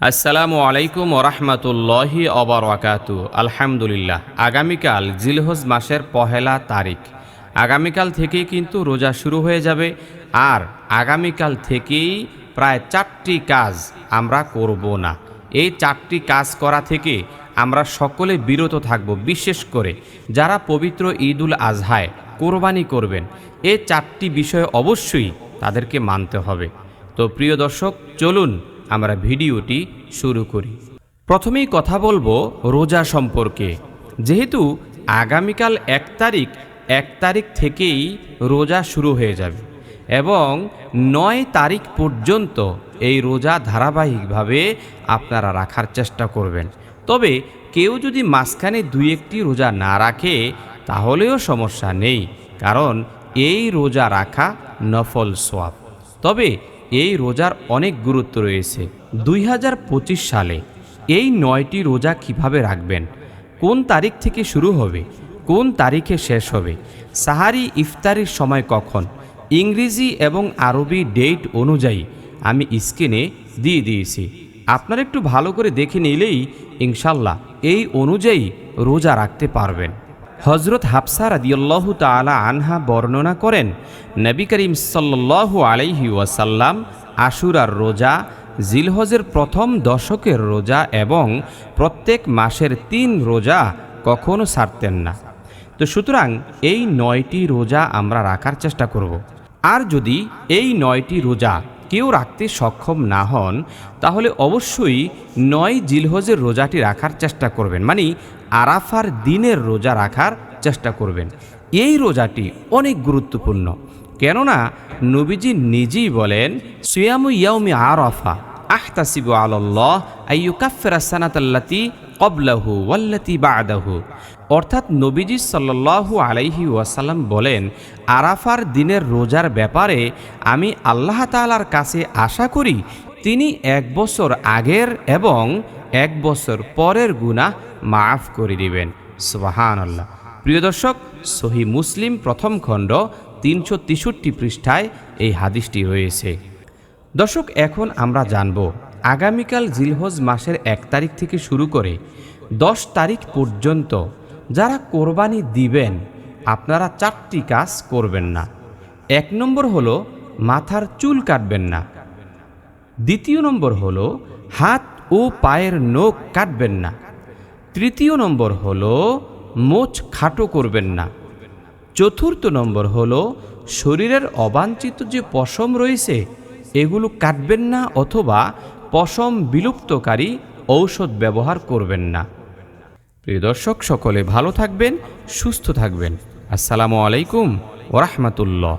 আসসালামু আলাইকুম ওরহমতুল্লাহি অবরাকাতু আলহামদুলিল্লাহ। আগামীকাল জিলহজ মাসের পহেলা তারিখ। আগামীকাল থেকেই কিন্তু রোজা শুরু হয়ে যাবে। আর আগামীকাল থেকেই প্রায় চারটি কাজ আমরা করব না। এই চারটি কাজ করা থেকে আমরা সকলে বিরত থাকব বিশেষ করে যারা পবিত্র ঈদুল আজহায় কোরবানি করবেন। এই চারটি বিষয় অবশ্যই তাদেরকে মানতে হবে। তো প্রিয় দর্শক, চলুন আমরা ভিডিওটি শুরু করি। প্রথমেই কথা বলব রোজা সম্পর্কে। যেহেতু আগামীকাল এক তারিখ এক তারিখ থেকেই রোজা শুরু হয়ে যাবে এবং নয় তারিখ পর্যন্ত এই রোজা ধারাবাহিকভাবে আপনারা রাখার চেষ্টা করবেন। তবে কেউ যদি মাঝখানে দুই একটি রোজা না রাখে, তাহলেও সমস্যা নেই, কারণ এই রোজা রাখা নফল সোয়াব তবে এই রোজার অনেক গুরুত্ব রয়েছে। দুই হাজার পঁচিশ সালে এই নয়টি রোজা কীভাবে রাখবেন? কোন তারিখ থেকে শুরু হবে? কোন তারিখে শেষ হবে? সাহারি ইফতারির সময় কখন? ইংরেজি এবং আরবি ডেট অনুযায়ী আমি স্ক্রিনে দিয়ে দিয়েছি। আপনারা একটু ভালো করে দেখে নিলেই ইনশাল্লাহ এই অনুযায়ী রোজা রাখতে পারবেন। হজরত হাফসা রাদিয়াল্লাহু তাআলা আনহা বর্ণনা করেন, নবী করিম সাল্লাল্লাহু আলাইহি ওয়াসাল্লাম আশুরার রোজা, জিলহজের প্রথম দশকের রোজা এবং প্রত্যেক মাসের তিন রোজা কখনো ছাড়তেন না তো সুতরাং এই নয়টি রোজা আমরা রাখার চেষ্টা করব। আর যদি এই নয়টি রোজা কেউ রাখতে সক্ষম না হন, তাহলে অবশ্যই নয় জিলহজের রোজাটি রাখার চেষ্টা করবেন। মানে আরাফার দিনের রোজা রাখার চেষ্টা করবেন। এই রোজাটি অনেক গুরুত্বপূর্ণ। কেননা নবীজি নিজেই বলেন, সুয়ামু ইয়াউমি আরাফা, আহতাসিবু আল্লাহ আইয়ুকাফেরা সানাতাল্লাতি কবলাহু ওয়াল্লাতি বাদাহু। অর্থাৎ নবীজি সাল্লাল্লাহু আলাইহি ওয়াসাল্লাম বলেন, আরাফার দিনের রোজার ব্যাপারে আমি আল্লাহ তাআলার কাছে আশা করি, তিনি এক বছর আগের এবং এক বছর পরের গুনাহ মাফ করে দিবেন। সুবাহান আল্লাহ প্রিয় দর্শক, সহি মুসলিম প্রথম খণ্ড তিনশো তেষট্টি পৃষ্ঠায় এই হাদিসটি রয়েছে। দর্শক, এখন আমরা জানব আগামীকাল জিলহজ মাসের এক তারিখ থেকে শুরু করে দশ তারিখ পর্যন্ত যারা কোরবানি দিবেন, আপনারা চারটি কাজ করবেন না। এক নম্বর হলো মাথার চুল কাটবেন না। দ্বিতীয় নম্বর হলো হাত ও পায়ের নখ কাটবেন না। তৃতীয় নম্বর হলো মোচ খাটো করবেন না। চতুর্থ নম্বর হলো শরীরের অবাঞ্ছিত যে পশম রয়েছে, এগুলো কাটবেন না অথবা পশম বিলুপ্তকারী ঔষধ ব্যবহার করবেন না। প্রিয় দর্শক, সকলে ভালো থাকবেন, সুস্থ থাকবেন। আসসালামু আলাইকুম ওরহমতুল্লাহ